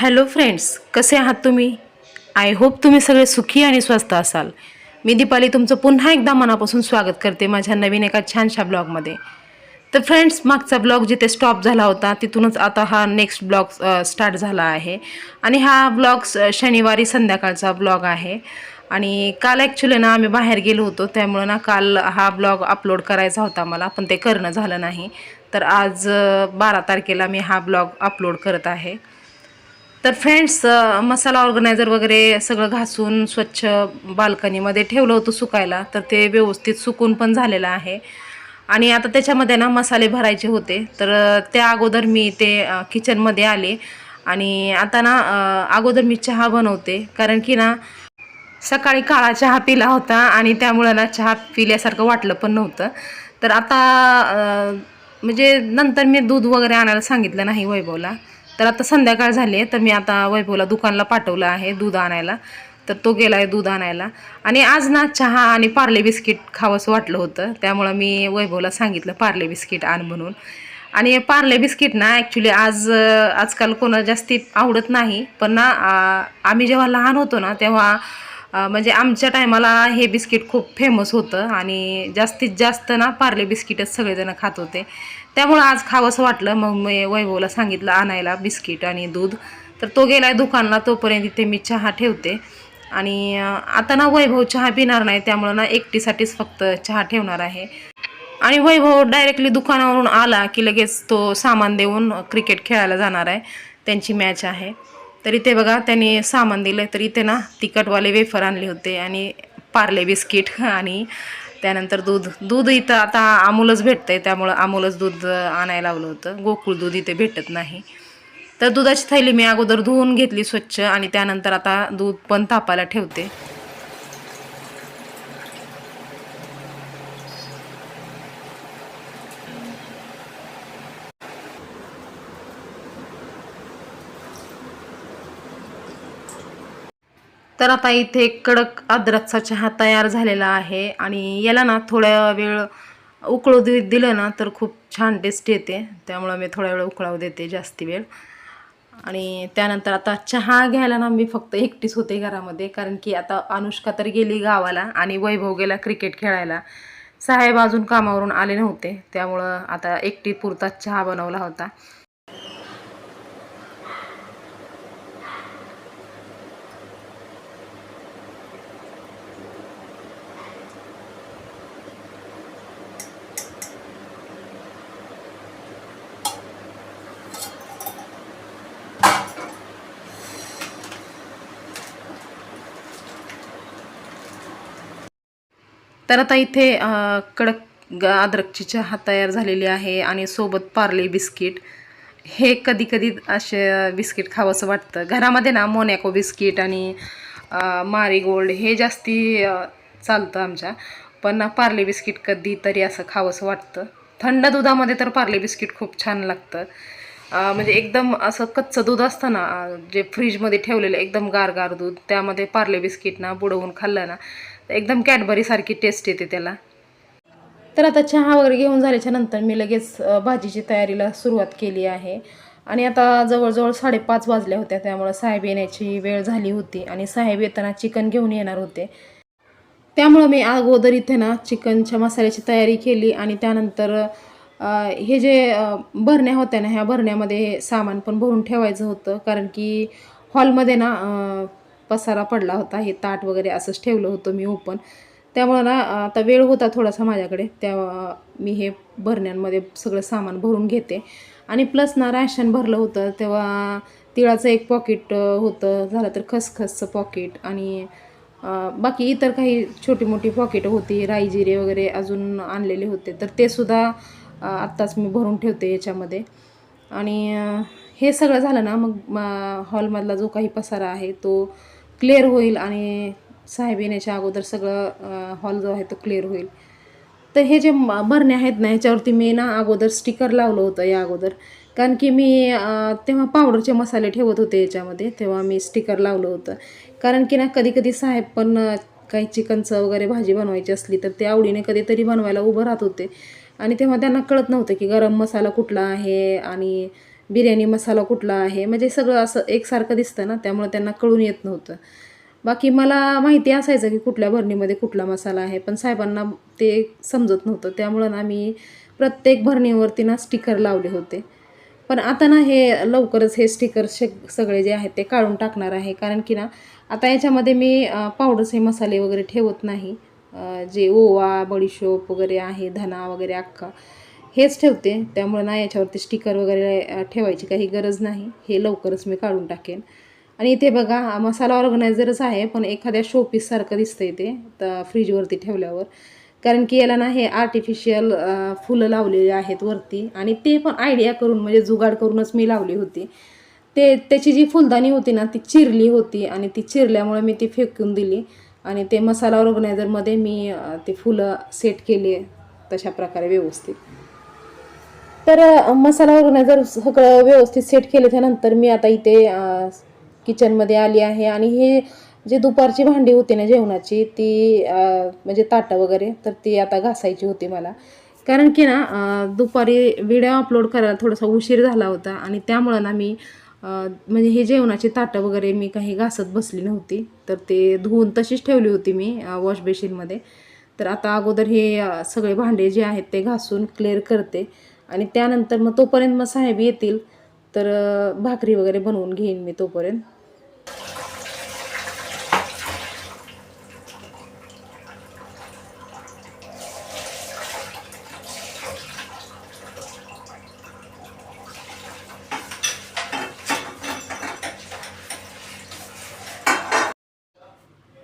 Hello friends कसे आहात तुम्ही? आय होप तुम्ही सगळे सुखी आणि स्वस्त असाल. मी दीपाली तुमचं पुन्हा एकदा मनापासून स्वागत करते माझ्या नवीन एका छानशा ब्लॉगमध्ये. तर फ्रेंड्स मागचा ब्लॉग जिथे स्टॉप झाला होता तिथूनच आता हा नेक्स्ट ब्लॉग स्टार्ट झाला आहे. आणि हा ब्लॉग शनिवारी संध्याकाळचा ब्लॉग आहे. आणि काल ॲक्च्युली ना आम्ही बाहेर गेलो होतो त्यामुळं ना काल हा ब्लॉग अपलोड करायचा होता मला पण ते करणं झालं नाही. तर आज बारा तारखेला मी हा ब्लॉग अपलोड करत आहे. तर फ्रेंड्स मसाला ऑर्गनायझर वगैरे सगळं घासून स्वच्छ बाल्कनीमध्ये ठेवलं होतं सुकायला. तर ते व्यवस्थित सुकून पण झालेलं आहे. आणि आता त्याच्यामध्ये ना मसाले भरायचे होते. तर त्या अगोदर मी ते किचनमध्ये आले. आणि आता ना अगोदर मी चहा बनवते. कारण की ना सकाळी काळा चहा पिला होता आणि त्यामुळं ना चहा पिल्यासारखं वाटलं पण नव्हतं. तर आता म्हणजे नंतर मी दूध वगैरे आणायला सांगितलं नाही वैभवला. तर आता संध्याकाळ झाली आहे तर मी आता वैभवला दुकानला पाठवलं आहे दूध आणायला. तर तो गेला आहे दूध आणायला. आणि आज ना चहा आणि पार्ले बिस्किट खावंसं वाटलं होतं त्यामुळं मी वैभवला सांगितलं पार्ले बिस्किट आण म्हणून. आणि पार्ले बिस्किट ना ॲक्च्युली आज आजकाल कोणा जास्ती आवडत नाही पण ना आम्ही जेव्हा लहान होतो ना तेव्हा म्हणजे आमच्या टायमाला हे बिस्किट खूप फेमस होतं आणि जास्तीत जास्त ना पार्ले बिस्किटच सगळेजण खात होते. त्यामुळं आज खावंसं वाटलं. मग मी वैभवला सांगितलं आणायला बिस्किट आणि दूध. तर तो गेला आहे दुकानला तोपर्यंत इथे मी चहा ठेवते. आणि आता ना वैभव चहा पिणार नाही त्यामुळं ना एकटीसाठीच फक्त चहा ठेवणार आहे. आणि वैभव डायरेक्टली दुकानावरून आला की लगेच तो सामान देऊन क्रिकेट खेळायला जाणार आहे. त्यांची मॅच आहे. तर इथे बघा त्यांनी सामान दिलं. तर इथे ना तिखटवाले वेफर आणले होते आणि पार्ले बिस्किट आणि त्यानंतर दूध. दूध इथं आता अमूलच आहे त्यामुळं अमूलच दूध आणायला लावलं होतं. गोकुळ दूध इथे भेटत नाही. तर दुधाची थैली मी अगोदर धुवून घेतली स्वच्छ आणि त्यानंतर आता दूध पण तापायला ठेवते. तर आता इथे कडक अद्रकचा चहा तयार झालेला आहे आणि याला ना थोड्या वेळ उकळू दि दिलं ना तर खूप छान टेस्ट येते. त्यामुळं मी थोड्या वेळ उकळावू देते जास्ती वेळ. आणि त्यानंतर आता चहा घ्यायला ना मी फक्त एकटीच होते घरामध्ये कारण की आता अनुष्का तर गेली गावाला आणि वैभव गेला क्रिकेट खेळायला. साहेब अजून कामावरून आले नव्हते त्यामुळं आता एकटी पुरता चहा बनवला होता. तर आता इथे कडक ग अद्रकची चहा तयार झालेली आहे आणि सोबत पार्ले बिस्किट. हे कधी कधी असे बिस्किट खावंसं वाटतं. घरामध्ये ना मोनॅको बिस्किट आणि मारीगोल्ड हे जास्ती चालतं आमच्या. पण पार्ले बिस्किट कधी तरी असं खावंसं वाटतं. थंड दुधामध्ये तर पार्ले बिस्किट खूप छान लागतं. म्हणजे एकदम असं कच्चं दूध असतं ना जे फ्रीजमध्ये ठेवलेलं एकदम गार गार दूध त्यामध्ये पार्ले बिस्किट ना बुडवून खाल्लं ना एकदम कॅडबरीसारखी टेस्ट येते त्याला. तर आता चहा वगैरे घेऊन झाल्याच्यानंतर मी लगेच भाजीची तयारीला सुरुवात केली आहे. आणि आता जवळजवळ साडेपाच वाजल्या होत्या त्यामुळं साहेब येण्याची वेळ झाली होती आणि साहेब येताना चिकन घेऊन येणार होते. त्यामुळं मी अगोदर इथे ना चिकनच्या मसाल्याची तयारी केली आणि त्यानंतर हे जे भरण्या होत्या ना ह्या भरण्यामध्ये हे सामान पण भरून ठेवायचं होतं. कारण की हॉलमध्ये ना पसारा पडला होता. हे ताट वगैरे असंच ठेवलं होतं मी ओपन. त्यामुळं ना आता वेळ होता थोडासा माझ्याकडे. त्या मी हे भरण्यांमध्ये सगळं सामान भरून घेते. आणि प्लस ना राशन भरलं होतं. तेव्हा तिळाचं एक पॉकेट होतं. झालं तर खसखसचं पॉकेट आणि बाकी इतर काही छोटी मोठी पॉकेट होती. राई जिरे वगैरे अजून आणलेले होते. तर ते सुद्धा आत्ताच मी भरून ठेवते याच्यामध्ये. आणि हे सगळं झालं ना मग हॉलमधला जो काही पसारा आहे तो क्लिअर होईल आणि साहेब येण्याच्या अगोदर सगळं हॉल जो आहे तो क्लिअर होईल. तर हे जे भरणे आहेत ना ह्याच्यावरती मी ना अगोदर स्टिकर लावलं होतं या अगोदर. कारण की मी तेव्हा पावडरचे मसाले ठेवत होते याच्यामध्ये तेव्हा मी स्टिकर लावलं होतं. कारण की ना कधी कधी साहेब पण काही चिकनचं वगैरे भाजी बनवायची असली तर ते आवडीने कधीतरी बनवायला उभं राहत होते. आणि तेव्हा त्यांना कळत नव्हतं की गरम मसाला कुठला आहे आणि बिर्याणी मसाला कुठला आहे. म्हणजे सगळं असं एकसारखं दिसतं ना त्यामुळे त्यांना कळून येत नव्हतं. बाकी मला माहिती असायचं की कुठल्या भरणीमध्ये कुठला मसाला आहे पण साहेबांना ते समजत नव्हतं. त्यामुळं ना मी प्रत्येक भरणीवरती ना स्टिकर लावले होते. पण आता ना हे लवकरच हे स्टिकर सगळे जे आहेत ते काढून टाकणार आहे. कारण की ना आता याच्यामध्ये मी पावडर्स पावडरचे मसाले वगैरे ठेवत नाही. जे ओवा बडीशोप वगैरे आहे धना वगैरे अख्खा हेच ठेवते. त्यामुळे ना याच्यावरती स्टिकर वगैरे ठेवायची काही गरज नाही. हे लवकरच मी काढून टाकेन. आणि इथे बघा मसाला ऑर्गनायझरच आहे पण एखाद्या शोपीससारखं दिसतं ते तर फ्रीजवरती ठेवल्यावर. कारण की याला ना हे आर्टिफिशियल फुलं लावलेली आहेत वरती. आणि ते पण आयडिया करून म्हणजे जुगाड करूनच मी लावली होती. ते त्याची जी फुलदाणी होती ना ती चिरली होती. आणि ती चिरल्यामुळे मी ती फेकून दिली. आणि ते मसाला ऑर्गनायझरमध्ये मी ते फुलं सेट केले तशा प्रकारे व्यवस्थित. तर मसाला ऑर्गनायझर सगळं व्यवस्थित सेट केल्याच्यानंतर मी आता इथे किचनमध्ये आली आहे आणि हे जे दुपारची भांडी होती ना जेवणाची ती म्हणजे ताटं वगैरे तर ती आता घासायची होती मला. कारण की ना दुपारी व्हिडिओ अपलोड करायला थोडासा उशीर झाला होता आणि त्यामुळं ना मी म्हणजे हे जेवणाची ताटं वगैरे मी काही घासत बसली नव्हती. तर ते धुवून तशीच ठेवली होती मी वॉश बेसिनमध्ये. तर आता अगोदर हे सगळे भांडे जे आहेत ते घासून क्लिअर करते. आणि त्यानंतर मग तोपर्यंत मग साहेब येतील. तर भाकरी वगैरे बनवून घेईन मी तोपर्यंत.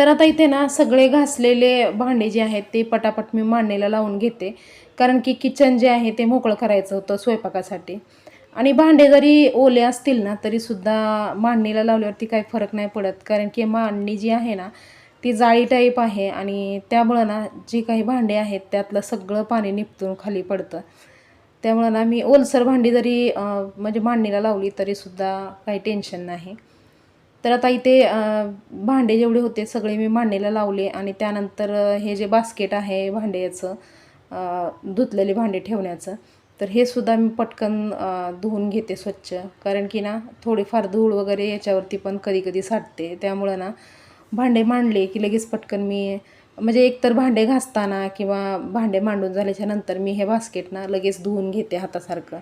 तर आता इथे ना सगळे घासलेले भांडे जे आहेत ते पटापट मी मांडणीला लावून घेते. कारण की किचन जे आहे ते मोकळं करायचं होतं स्वयंपाकासाठी. आणि भांडे जरी ओले असतील ना तरीसुद्धा मांडणीला लावल्यावरती काही फरक नाही पडत. कारण की मांडणी जी आहे ना ती जाळी टाईप आहे आणि त्यामुळं ना जी काही भांडे आहेत त्यातलं सगळं पाणी निपटून खाली पडतं. त्यामुळं ना मी ओलसर भांडी जरी म्हणजे मांडणीला लावली तरीसुद्धा काही टेन्शन नाही. तर आता इथे भांडे जेवढे होते सगळे मी भांडेला लावले आणि त्यानंतर हे जे बास्केट आहे भांड्याचं धुतलेले भांडे ठेवण्याचं तर हे सुद्धा मी पटकन धुवून घेते स्वच्छ. कारण की ना थोडीफार धूळ वगैरे याच्यावरती पण कधी कधी साठते. त्यामुळं ना भांडे मांडले की लगेच पटकन मी म्हणजे एकतर भांडे घासताना किंवा भांडे मांडून झाल्याच्यानंतर मी हे बास्केट ना लगेच धुवून घेते हातासारखं.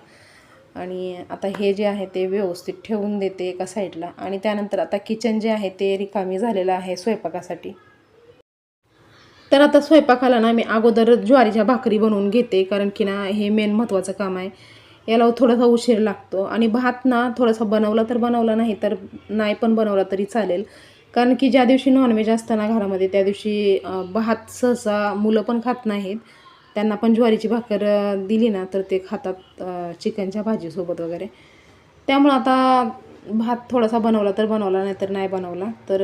आणि आता हे जे आहे ते व्यवस्थित ठेवून देते एका साईडला. आणि त्यानंतर आता किचन जे आहे ते रिकामी झालेलं आहे स्वयंपाकासाठी. तर आता स्वयंपाकाला ना मी अगोदर ज्वारीच्या भाकरी बनवून घेते कारण की ना हे मेन महत्त्वाचं काम आहे. याला थोडासा उशीर लागतो. आणि भात ना थोडासा बनवला तर बनवला नाही तर नाही पण बनवला तरी चालेल. कारण की ज्या दिवशी नॉनव्हेज असतं ना घरामध्ये त्या दिवशी भात सहसा मुलं पण खात नाहीत. त्यांना पण ज्वारीची भाकर दिली ना तर ते खातात चिकनच्या भाजीसोबत वगैरे. त्यामुळं आता भात थोडासा बनवला तर बनवला नाही तर नाही बनवला. तर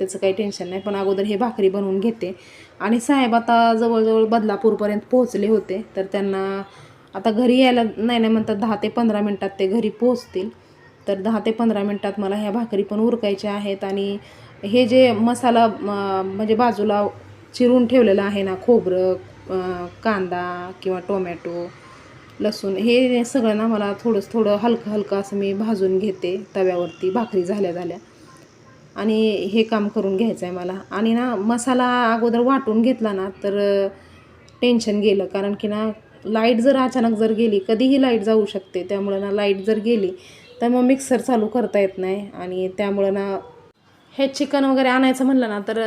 त्याचं काही टेन्शन नाही. पण अगोदर हे भाकरी बनवून घेते. आणि साहेब आता जवळजवळ बदलापूरपर्यंत पोहोचले होते. तर त्यांना आता घरी यायला नाही नाही म्हणतात दहा ते पंधरा मिनटात ते घरी पोहोचतील. तर दहा ते पंधरा मिनटात मला ह्या भाकरी पण उरकायच्या आहेत. आणि हे जे मसाला म्हणजे बाजूला चिरून ठेवलेलं आहे ना खोबरं कांदा किंवा टोमॅटो लसूण हे सगळं ना मला थोडंसं थोडं हलकं हलकं असं मी भाजून घेते तव्यावरती भाकरी झाल्या झाल्या. आणि हे काम करून घ्यायचं आहे मला. आणि ना मसाला अगोदर वाटून घेतला ना तर टेन्शन गेलं. कारण की ना लाइट जर अचानक जर गेली कधीही लाइट जाऊ शकते. त्यामुळं ना लाइट जर गेली तर मग मिक्सर चालू करता येत नाही. आणि त्यामुळं ना हे चिकन वगैरे आणायचं म्हणलं ना तर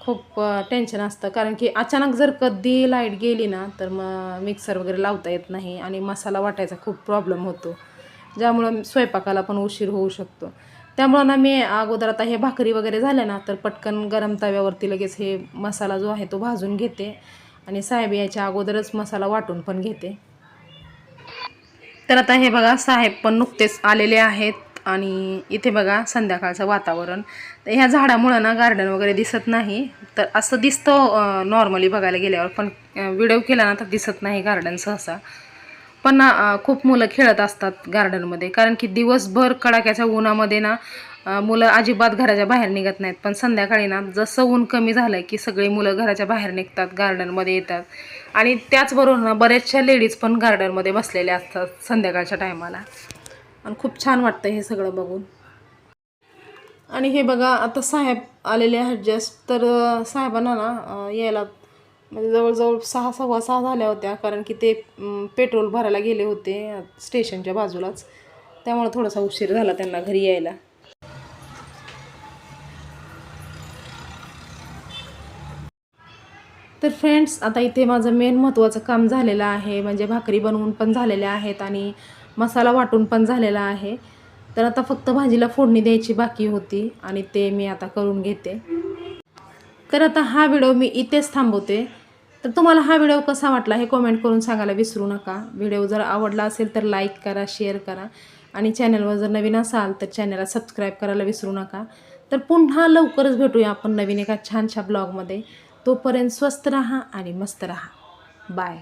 खूप टेन्शन असतं. कारण की अचानक जर कधी लाइट गेली ना तर मग मिक्सर वगैरे लावता येत नाही आणि मसाला वाटायचा खूप प्रॉब्लेम होतो. ज्यामुळं स्वयंपाकाला पण उशीर होऊ शकतो. त्यामुळं ना मी अगोदर आता हे भाकरी वगैरे झाल्या ना तर पटकन गरम तव्यावरती लगेच हे मसाला जो आहे तो भाजून घेते आणि साहेब यायच्या अगोदरच मसाला वाटून पण घेते. तर आता हे बघा साहेब पण नुकतेच आलेले आहेत. आणि इथे बघा संध्याकाळचं वातावरण. तर ह्या झाडामुळं ना गार्डन वगैरे दिसत नाही. तर असं दिसतं नॉर्मली बघायला गेल्यावर. पण व्हिडिओ केला ना तर दिसत नाही गार्डन सहसा. पण ना खूप मुलं खेळत असतात गार्डनमध्ये कारण की दिवसभर कडाक्याच्या उन्हामध्ये ना मुलं अजिबात घराच्या बाहेर निघत नाहीत. पण संध्याकाळी ना जसं ऊन कमी झालं की सगळी मुलं घराच्या बाहेर निघतात गार्डनमध्ये येतात. आणि त्याचबरोबर ना बऱ्याचशा लेडीज पण गार्डनमध्ये बसलेल्या असतात संध्याकाळच्या टायमाला आणि खूप छान वाटतं हे सगळं बघून. आणि हे बघा आता साहेब आलेले आहेत जस्ट तर साहेबांना ना यायला म्हणजे जवळजवळ सहा सव्वा सहा झाल्या होत्या कारण की ते पेट्रोल भरायला गेले होते स्टेशनच्या बाजूलाच. त्यामुळे थोडासा उशीर झाला त्यांना घरी यायला. तर फ्रेंड्स आता इथे माझं मेन महत्त्वाचं काम झालेलं आहे म्हणजे भाकरी बनवून पण झालेल्या आहेत आणि मसाला वाटून पण झालेला आहे. तर आता फक्त भाजीला फोडणी द्यायची बाकी होती आणि ते मी आता करून घेते. तर आता हा व्हिडिओ मी इथेच थांबवते. तर तुम्हाला हा व्हिडिओ कसा वाटला हे कमेंट करून सांगायला विसरू नका. व्हिडिओ जर आवडला असेल तर लाईक करा शेअर करा. आणि चॅनलवर जर नवीन असाल तर चॅनलला सबस्क्राईब करायला विसरू नका. तर पुन्हा लवकरच भेटूया आपण नवीन एका छानशा ब्लॉगमध्ये तोपर्यंत स्वस्त राहा आणि मस्त राहा. बाय